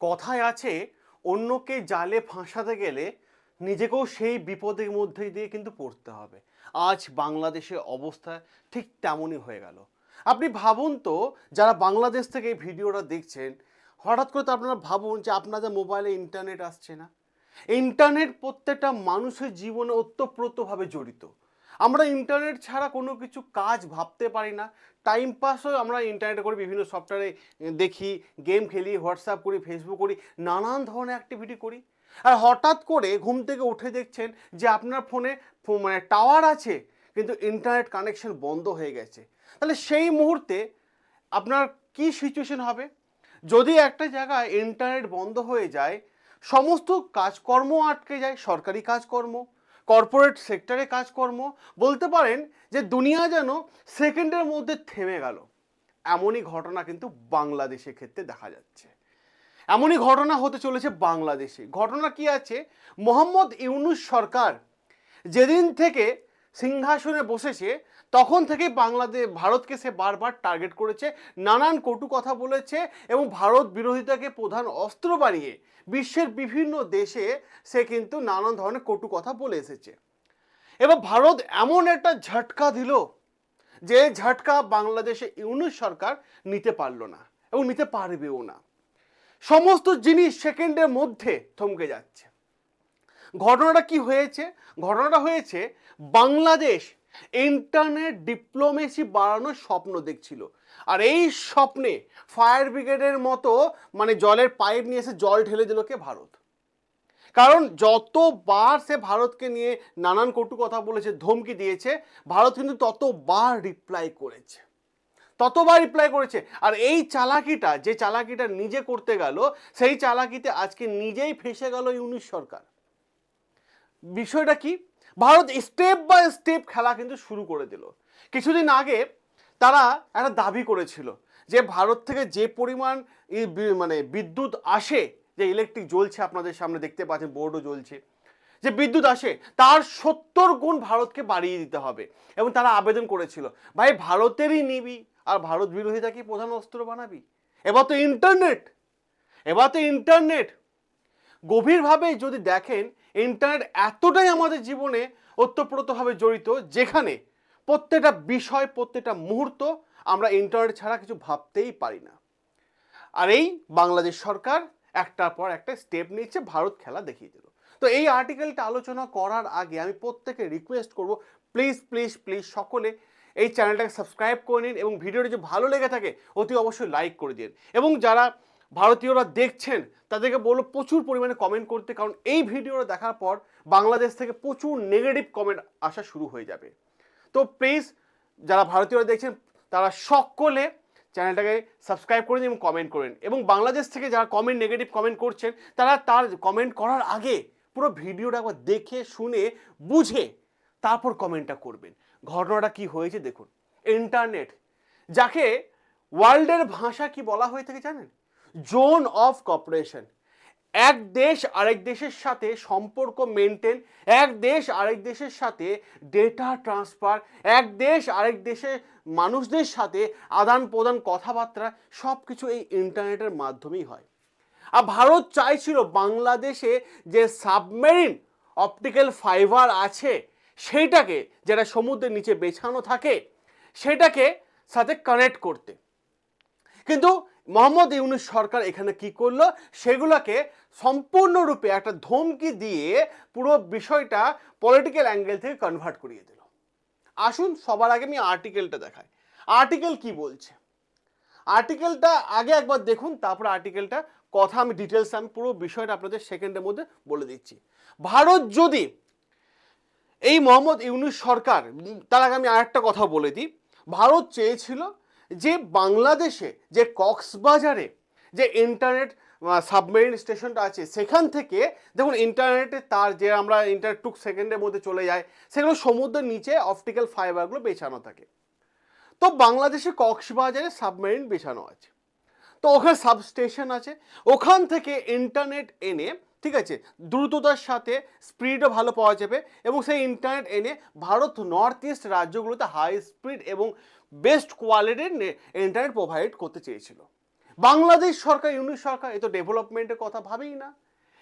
কথায় আছে, অন্যকে জালে ফাঁসাতে গেলে নিজেকেও সেই বিপদের মধ্যে দিয়ে কিন্তু পড়তে হবে। আজ বাংলাদেশের অবস্থা ঠিক তেমনই হয়ে গেল। আপনি ভাবুন তো, যারা বাংলাদেশ থেকে এই ভিডিওটা দেখছেন, হঠাৎ করে তো আপনারা ভাবুন যে আপনাদের মোবাইলে ইন্টারনেট আসছে না। ইন্টারনেট প্রত্যেকটা মানুষের জীবনে ওতপ্রোতভাবে জড়িত। আমরা ইন্টারনেট ছাড়া কোনো কিছু কাজ ভাবতে পারি না। টাইম পাসও আমরা ইন্টারনেটে করি বিভিন্ন সফটওয়্যারে দেখি গেম খেলি হোয়াটসঅ্যাপ করি ফেসবুক করি, নানান ধরনের অ্যাক্টিভিটি করি। আর হঠাৎ করে ঘুম থেকে উঠে দেখছেন যে আপনার ফোনে মানে টাওয়ার আছে, কিন্তু ইন্টারনেট কানেকশন বন্ধ হয়ে গেছে। তাহলে সেই মুহূর্তে আপনার কি সিচুয়েশন হবে? যদি একটা জায়গায় ইন্টারনেট বন্ধ হয়ে যায়, সমস্ত কাজকর্ম আটকে যায়, সরকারি কাজকর্ম কর্পোরেট সেক্টরে কাজকর্ম, বলতে পারেন যে দুনিয়া যেন সেকেন্ডের মধ্যে থেমে গেল। এমনই ঘটনা কিন্তু বাংলাদেশের ক্ষেত্রে দেখা যাচ্ছে। এমনই ঘটনা হতে চলেছে বাংলাদেশে। ঘটনা কি আছে? মোহাম্মদ ইউনুস সরকার যেদিন থেকে সিংহাসনে বসেছে, তখন থেকেই বাংলাদেশ ভারতকে সে বারবার টার্গেট করেছে, নানান কটু কথা বলেছে এবং ভারত বিরোধিতাকে প্রধান অস্ত্র বানিয়ে বিশ্বের বিভিন্ন দেশে সে কিন্তু নানান ধরনের কটু কথা বলে এসেছে। এবার ভারত এমন একটা ঝটকা দিল যে ঝটকা বাংলাদেশে ইউনুস সরকার নিতে পারল না এবং নিতে পারবেও না। সমস্ত জিনিস সেকেন্ডের মধ্যে থমকে যাচ্ছে। ঘটনাটা কি হয়েছে? ঘটনাটা হয়েছে বাংলাদেশ ইন্টারনেট ডিপ্লোমেসি বাড়ানোর স্বপ্ন দেখছিল। আর এই স্বপ্নে ফায়ার ব্রিগেডের মতো মানে জলের পাইপ নিয়ে এসে জল ঢেলে দিল কে? ভারত। কারণ যতবার সে ভারতকে নিয়ে নানান কটু কথা বলেছে, ধমকি দিয়েছে, ভারত কিন্তু ততবার রিপ্লাই করেছে। ততবার রিপ্লাই করেছে। আর এই চালাকিটা, যে চালাকিটা নিজে করতে গেল, সেই চালাকিতে আজকে নিজেই ফেসে গেল ইউনিশ সরকার। বিষয়টা কি? ভারত স্টেপ বাই স্টেপ খেলা কিন্তু শুরু করে দিল। কিছুদিন আগে তারা একটা দাবি করেছিল যে ভারত থেকে যে পরিমাণ মানে বিদ্যুৎ আসে, যে ইলেকট্রিক জ্বলছে আপনাদের সামনে দেখতে পাচ্ছেন বোর্ডও জ্বলছে, যে বিদ্যুৎ আসে, তার সত্তর গুণ ভারতকে বাড়িয়ে দিতে হবে এবং তারা আবেদন করেছিল। ভাই, ভারতেরই নিবি, আর ভারত বিরোধিতাকে প্রধান অস্ত্র বানাবি? এবার তো ইন্টারনেট এবার তো ইন্টারনেট গভীরভাবে যদি দেখেন ইন্টারনেট এতটাই আমাদের জীবনে ওতপ্রোতভাবে জড়িত, যেখানে প্রত্যেকটা বিষয়, প্রত্যেকটা মুহূর্ত আমরা ইন্টারনেট ছাড়া কিছু ভাবতেই পারি না। আর এই বাংলাদেশ সরকার একটার পর একটা স্টেপ নিচ্ছে, ভারত খেলা দেখিয়ে দিল। তো এই আর্টিকেলটা আলোচনা করার আগে আমি প্রত্যেকে রিকোয়েস্ট করব প্লিজ প্লিজ প্লিজ সকলে এই চ্যানেলটাকে সাবস্ক্রাইব করে নিন এবং ভিডিওটি যদি ভালো লেগে থাকে, অতি অবশ্যই লাইক করে দিন। এবং যারা ভারতীয়রা দেখছেন, তাদেরকে বলব প্রচুর পরিমাণে কমেন্ট করতে, কারণ এই ভিডিওটা দেখার পর বাংলাদেশ থেকে প্রচুর নেগেটিভ কমেন্ট আসা শুরু হয়ে যাবে। তো প্লিজ যারা ভারতীয়রা দেখছেন, তারা সকলে চ্যানেলটাকে সাবস্ক্রাইব করে এবং কমেন্ট করেন এবং বাংলাদেশ থেকে যারা কমেন্ট নেগেটিভ কমেন্ট করছেন, তারা তার কমেন্ট করার আগে পুরো ভিডিওটা একবার দেখে, শুনে, বুঝে তারপর কমেন্টটা করবেন। ঘটনাটা কি হয়েছে দেখুন। ইন্টারনেট যাকে ওয়ার্ল্ডের ভাষা কি বলা হয়ে থাকে জানেন? Zone of cooperation. এক দেশ আরেক দেশের সাথে সম্পর্ক মেনটেন এক দেশ আরেক দেশের সাথে ডেটা ট্রান্সফার এক দেশ আরেক দেশের মানুষদের সাথে আদান প্রদান কথাবার্তা সব কিছু এই ইন্টারনেটের মাধ্যমেই হয়। আর ভারত চাইছিল বাংলাদেশে যে সাবমেরিন অপটিক্যাল ফাইবার আছে, সেইটাকে, যেটা সমুদ্রের নিচে বেছানো থাকে, সেটাকে সাথে কানেক্ট করতে। কিন্তু মোহাম্মদ ইউনুস সরকার এখানে কি করল? সেগুলোকে সম্পূর্ণরূপে একটা ধমকি দিয়ে পুরো বিষয়টা পলিটিক্যাল অ্যাঙ্গেল থেকে কনভার্ট করিয়ে দিল। আসুন, সবার আগে আমি আর্টিকেলটা দেখাই। আর্টিকেল কি বলছে? আর্টিকেলটা আগে একবার দেখুন, তারপর আর্টিকেলটা কথা আমি ডিটেলস আমি পুরো বিষয়টা আপনাদের সেকেন্ডের মধ্যে বলে দিচ্ছি। ভারত যদি এই মোহাম্মদ ইউনুস সরকার, তার আগে আমি আরেকটা কথা বলে দিই। ভারত চেয়েছিল যে বাংলাদেশে, যে কক্সবাজারে যে ইন্টারনেট সাবমেরিন স্টেশনটা আছে, সেখান থেকে দেখুন ইন্টারনেটে তার যে আমরা ইন্টারনেট টুক সেকেন্ডের মধ্যে চলে যায় সেগুলো সমুদ্রের নিচে অপটিক্যাল ফাইবারগুলো বেছানো থাকে। তো বাংলাদেশে কক্সবাজারে সাবমেরিন বেছানো আছে। তো ওখানে সাবস্টেশন আছে। ওখান থেকে ইন্টারনেট এনে ঠিক আছে? দ্রুততার সাথে স্পিডও ভালো পাওয়া যাবে এবং সেই ইন্টারনেট এনে ভারত নর্থ ইস্ট রাজ্যগুলোতে হাই স্পিড এবং বেস্ট কোয়ালিটির ইন্টারনেট প্রোভাইড করতে চেয়েছিল। বাংলাদেশ সরকার ইউনিট সরকার, এ তো ডেভেলপমেন্টের কথা ভাবেই না।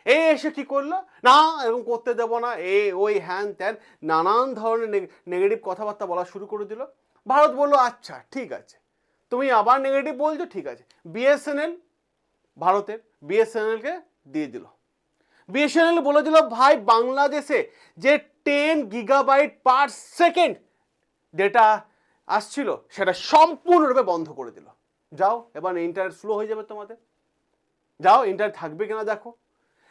এ এসে কি করল? না, এরকম করতে দেব না। এ, ওই, হ্যান, ত্যান, নানান ধরনের নেগেটিভ কথাবার্তা বলা শুরু করে দিল। ভারত বলল আচ্ছা ঠিক আছে। তুমি আবার নেগেটিভ বলছো, ঠিক আছে। বিএসএনএল ভারতের বিএসএনএলকে দিয়ে দিল। বিএসএনএল বলে দিল, ভাই, বাংলাদেশে যে ten gigabyte per second data আসছিল, সেটা সম্পূর্ণরূপে বন্ধ করে দিল। যাও, এবার ইন্টারনেট স্লো হয়ে যাবে তোমাদের। যাও ইন্টারনেট থাকবে কিনা দেখো।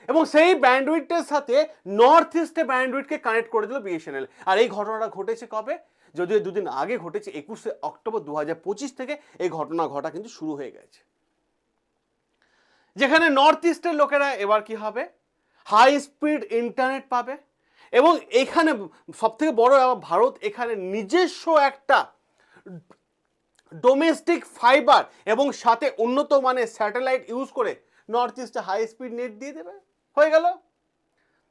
এবং সেই ব্যান্ডউইথের সাথে নর্থ ইস্টে ব্যান্ডউইথকে কানেক্ট করে দিল বিএসএনএল। আর এই ঘটনাটা ঘটেছে কবে? যদিও দুদিন আগে ঘটেছে, একুশে অক্টোবর দু পঁচিশ থেকে এই ঘটনা ঘটা কিন্তু শুরু হয়ে গেছে। যেখানে নর্থ ইস্টের লোকেরা, এবার কি হবে? হাই স্পিড ইন্টারনেট পাবে। এবং এখানে সবথেকে বড় ভারত এখানে নিজস্ব একটা ডোমেস্টিক ফাইবার এবং সাথে উন্নত মানের স্যাটেলাইট ইউজ করে নর্থ ইস্টে হাই স্পিড নেট দিয়ে দেবে। হয়ে গেল।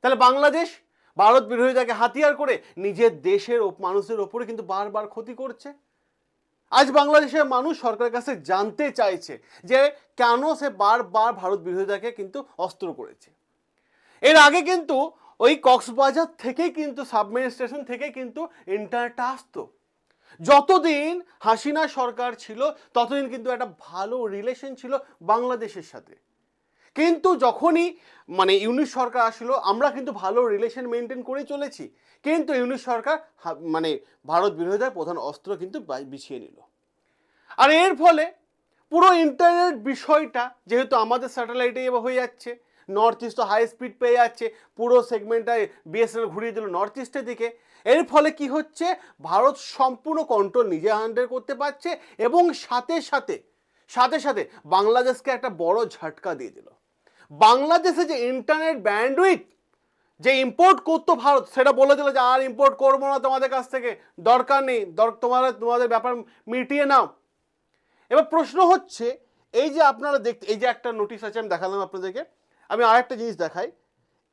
তাহলে বাংলাদেশ, ভারত বিরোধিতাকে হাতিয়ার করে নিজের দেশের মানুষের ওপরে কিন্তু বারবার ক্ষতি করছে। আজ বাংলাদেশের মানুষ সরকারের কাছে জানতে চাইছে যে কেন সে বারবার ভারত বিরোধিতাকে কিন্তু অস্ত্র করেছে। এর আগে কিন্তু ওই কক্সবাজার থেকেই কিন্তু সাবমেরিন স্টেশন থেকে কিন্তু ইন্টারনেটটা আসতো। যতদিন হাসিনা সরকার ছিল, ততদিন কিন্তু একটা ভালো রিলেশন ছিল বাংলাদেশের সাথে। কিন্তু যখনই মানে ইউনিট সরকার আসলো, আমরা কিন্তু ভালো রিলেশন মেনটেন করে চলেছি। কিন্তু ইউনিট সরকার মানে ভারত বিরোধিতার প্রধান অস্ত্র কিন্তু বিছিয়ে নিল। আর এর ফলে পুরো ইন্টারনেট বিষয়টা যেহেতু আমাদের স্যাটেলাইটে এবার হয়ে যাচ্ছে নর্থ ইস্ট তো হাই স্পিড পেয়ে যাচ্ছে, পুরো সেগমেন্টটায় বিএসএনএল ঘুরিয়ে দিল নর্থ ইস্টের দিকে। এর ফলে কি হচ্ছে? ভারত সম্পূর্ণ কন্ট্রোল নিজে হ্যান্ডেল করতে পারছে এবং সাথে সাথে সাথে সাথে বাংলাদেশকে একটা বড় ঝটকা দিয়ে দিল। বাংলাদেশে যে ইন্টারনেট ব্যান্ডউইথ যে ইম্পোর্ট করতো ভারত, সেটা বলে দিল যে আর ইম্পোর্ট করব না তোমাদের কাছ থেকে, দরকার নেই তোমার, তোমাদের ব্যাপার মিটিয়ে নাও। এবার প্রশ্ন হচ্ছে, এই যে আপনারা দেখতে, এই যে একটা নোটিশ আছে, আমি দেখালাম আপনাদেরকে। আমি আর একটা জিনিস দেখাই।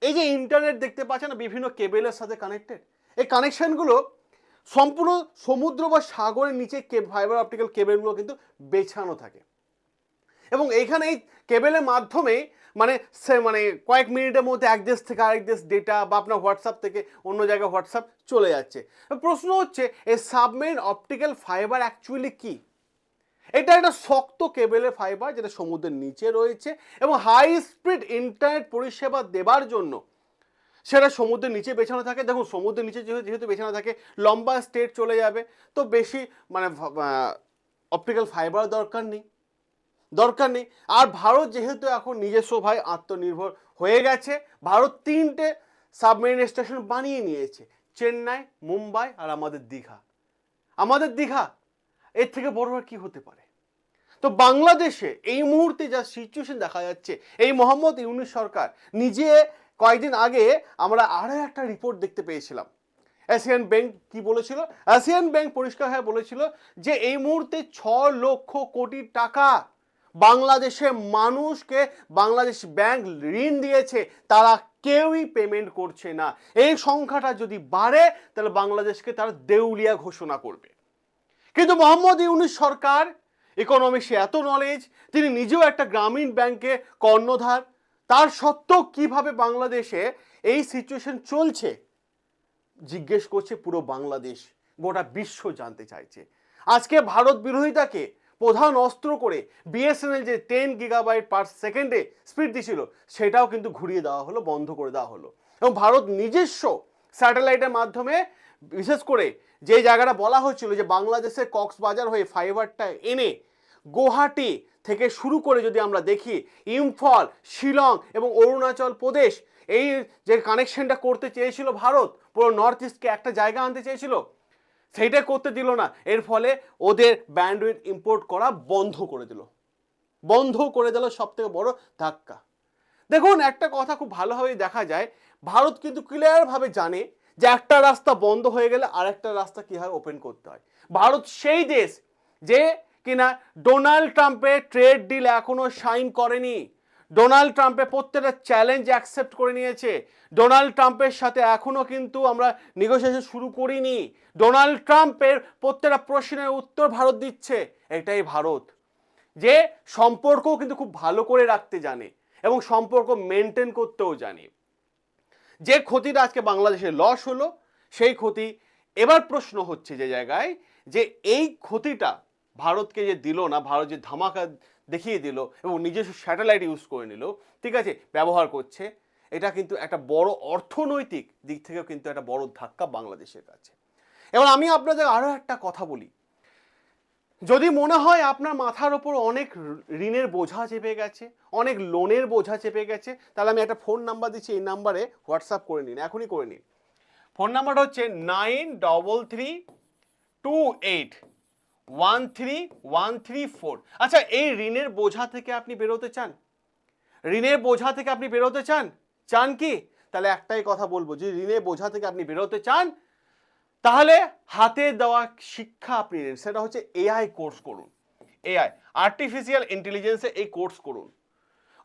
এই যে ইন্টারনেট দেখতে পাচ্ছেন, বিভিন্ন কেবেলের সাথে কানেক্টেড এই কানেকশানগুলো সম্পূর্ণ সমুদ্র বা সাগরের নিচে ফাইবার অপটিক্যাল কেবেলগুলো কিন্তু বেছানো থাকে। এবং এইখানে এই কেবেলের মাধ্যমে মানে সে মানে কয়েক মিনিটের মধ্যে এক দেশ থেকে আরেক দেশ ডেটা বা আপনার হোয়াটসঅ্যাপ থেকে অন্য জায়গায় হোয়াটসঅ্যাপ চলে যাচ্ছে। প্রশ্ন হচ্ছে, এই সাবমেরিন অপটিক্যাল ফাইবার অ্যাকচুয়ালি কী? এটা একটা শক্ত কেবেলের ফাইবার যেটা সমুদ্রের নিচে রয়েছে এবং হাই স্পিড ইন্টারনেট পরিষেবা দেবার জন্য সেটা সমুদ্রের নিচে বেছানো থাকে। দেখুন, সমুদ্রের নিচে যেহেতু যেহেতু বেছানো থাকে, লম্বা স্টেট চলে যাবে। তো বেশি মানে অপটিক্যাল ফাইবার দরকার নেই। দরকার নেই। আর ভারত যেহেতু এখন নিজস্ব ভাই আত্মনির্ভর হয়ে গেছে, ভারত তিনটে সাবমেরিন স্টেশন বানিয়ে নিয়েছে। চেন্নাই, মুম্বাই আর আমাদের দীঘা। আমাদের দীঘা এর থেকে বড় আর কি হতে পারে? তো বাংলাদেশে এই মুহূর্তে যা সিচুয়েশন দেখা যাচ্ছে, এই মোহাম্মদ ইউনুস সরকার নিজে কয়েকদিন আগে আমরা আরও একটা রিপোর্ট দেখতে পেয়েছিলাম। এশিয়ান ব্যাংক কি বলেছিল? এশিয়ান ব্যাংক পরিষ্কার হয়ে বলেছিল যে এই মুহূর্তে ছ লক্ষ কোটি টাকা বাংলাদেশে মানুষকে বাংলাদেশ ব্যাংক ঋণ দিয়েছে, তারা কেউই পেমেন্ট করছে না। এই সংখ্যাটা যদি বাড়ে, তাহলে বাংলাদেশকে তারা দেউলিয়া ঘোষণা করবে। কিন্তু মোহাম্মদ ইউনুস সরকার ইকোনমিক্সে এত নলেজ তিনি নিজেও একটা গ্রামীণ ব্যাংকে কর্ণধার। তার সত্ত্বেও কীভাবে বাংলাদেশে এই সিচুয়েশন চলছে? জিজ্ঞেস করছে পুরো বাংলাদেশ, গোটা বিশ্ব জানতে চাইছে। আজকে ভারত বিরোধিতাকে প্রধান অস্ত্র করে বিএসএনএল যে টেন গিগাবাইট পার সেকেন্ডে স্পিড দিছিল, সেটাও কিন্তু ঘুরিয়ে দেওয়া হলো, বন্ধ করে দেওয়া হলো। এবং ভারত নিজস্ব স্যাটেলাইটের মাধ্যমে, বিশেষ করে যে জায়গাটা বলা হচ্ছিল যে বাংলাদেশের কক্সবাজার হয়ে ফাইবারটা এনে গুয়াহাটি থেকে শুরু করে যদি আমরা দেখি, ইম্ফল, শিলং এবং অরুণাচল প্রদেশ, এই যে কানেকশনটা করতে চেয়েছিল ভারত, পুরো নর্থ ইস্টকে একটা জায়গা আনতে চেয়েছিল, সেইটা করতে দিল না। এর ফলে ওদের ব্যান্ডউইথ ইম্পোর্ট করা বন্ধ করে দিল। বন্ধ করে দিল সব থেকে বড় ধাক্কা। দেখুন, একটা কথা খুব ভালোভাবেই দেখা যায়, ভারত কিন্তু ক্লিয়ারভাবে জানে যে একটা রাস্তা বন্ধ হয়ে গেলে আরেকটা রাস্তা কীভাবে ওপেন করতে হয়। ভারত সেই দেশ যে কিনা ডোনাল্ড ট্রাম্পের ট্রেড ডিল এখনও সাইন করেনি। ডোনাল্ড ট্রাম্পের প্রত্যেকটা চ্যালেঞ্জ অ্যাকসেপ্ট করে নিয়েছে। ডোনাল্ড ট্রাম্পের সাথে এখনও কিন্তু আমরা নেগোসিয়েশন শুরু করিনি। ডোনাল্ড ট্রাম্পের প্রত্যেকটা প্রশ্নের উত্তর ভারত দিচ্ছে। এটাই ভারত। যে সম্পর্কও কিন্তু খুব ভালো করে রাখতে জানে এবং সম্পর্ক মেনটেন করতেও জানে। যে ক্ষতিটা আজকে বাংলাদেশে লস হলো, সেই ক্ষতি। এবার প্রশ্ন হচ্ছে যে জায়গায় যে এই ক্ষতিটা ভারতকে যে দিল না, ভারত যে ধামাকা দেখিয়ে দিল এবং নিজস্ব স্যাটেলাইট ইউজ করে নিল, ঠিক আছে, ব্যবহার করছে, এটা কিন্তু একটা বড় অর্থনৈতিক দিক থেকেও কিন্তু একটা বড় ধাক্কা বাংলাদেশের কাছে। এবার আমি আপনাদের আরও একটা কথা বলি। যদি মনে হয় আপনার মাথার ওপর অনেক ঋণের বোঝা চেপে গেছে, অনেক লোনের বোঝা চেপে গেছে, তাহলে আমি একটা ফোন নাম্বার দিচ্ছি, এই নাম্বারে হোয়াটসঅ্যাপ করে নিন, এখনই করে নিন। ফোন নাম্বারটা হচ্ছে nine double three two eight one three one three four আচ্ছা এই ঋণের বোঝা থেকে আপনি বেরোতে চান? ঋণের বোঝা থেকে আপনি বেরোতে চান? চান কি? তাহলে একটাই কথা বলব, যে ঋণের বোঝা থেকে আপনি বেরোতে চান তাহলে হাতে দেওয়া শিক্ষা আপনি নিন, সেটা হচ্ছে এআই কোর্স করুন। এআই আর্টিফিশিয়াল ইন্টেলিজেন্সে এই কোর্স করুন।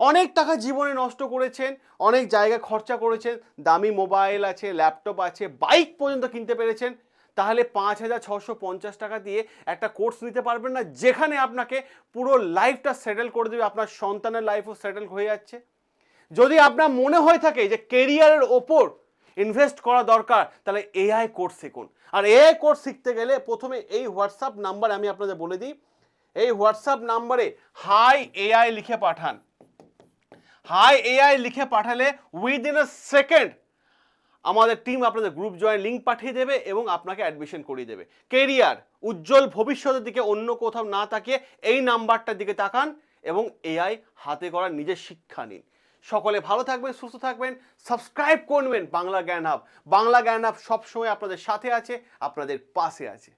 অনেক টাকা জীবনে নষ্ট করেছেন, অনেক জায়গায় খরচা করেছেন, দামি মোবাইল আছে ল্যাপটপ আছে বাইক পর্যন্ত কিনতে পেরেছেন, তাহলে পাঁচ হাজার ছশো পঞ্চাশ টাকা দিয়ে একটা কোর্স নিতে পারবেন না, যেখানে আপনাকে পুরো লাইফটা সেটেল করে দেবে, আপনার সন্তানের লাইফও সেটেল হয়ে যাচ্ছে। যদি আপনার মনে হয়ে থাকে যে কেরিয়ারের ওপর ইনভেস্ট করা দরকার, তাহলে এআই কোর্স শিখুন। আর এআই কোর্স শিখতে গেলে প্রথমে এই হোয়াটসঅ্যাপ নাম্বার আমি আপনাদের বলে দিই। এই হোয়াটসঅ্যাপ নাম্বারে হাই এআই লিখে পাঠান। হাই এআই লিখে পাঠালে উইদিন এ সেকেন্ড আমাদের টিম আপনাদের গ্রুপ জয়েন লিঙ্ক পাঠিয়ে দেবে এবং আপনাকে অ্যাডমিশন করিয়ে দেবে। কেরিয়ার উজ্জ্বল ভবিষ্যতের দিকে অন্য কোথাও না তাকিয়ে এই নাম্বারটার দিকে তাকান এবং এআই হাতে করার নিজের শিক্ষা নিন। সকলে ভালো থাকবেন, সুস্থ থাকবেন, সাবস্ক্রাইব করবেন বাংলা জ্ঞান হাব। বাংলা জ্ঞান হাব সবসময় আপনাদের সাথে আছে, আপনাদের পাশে আছে।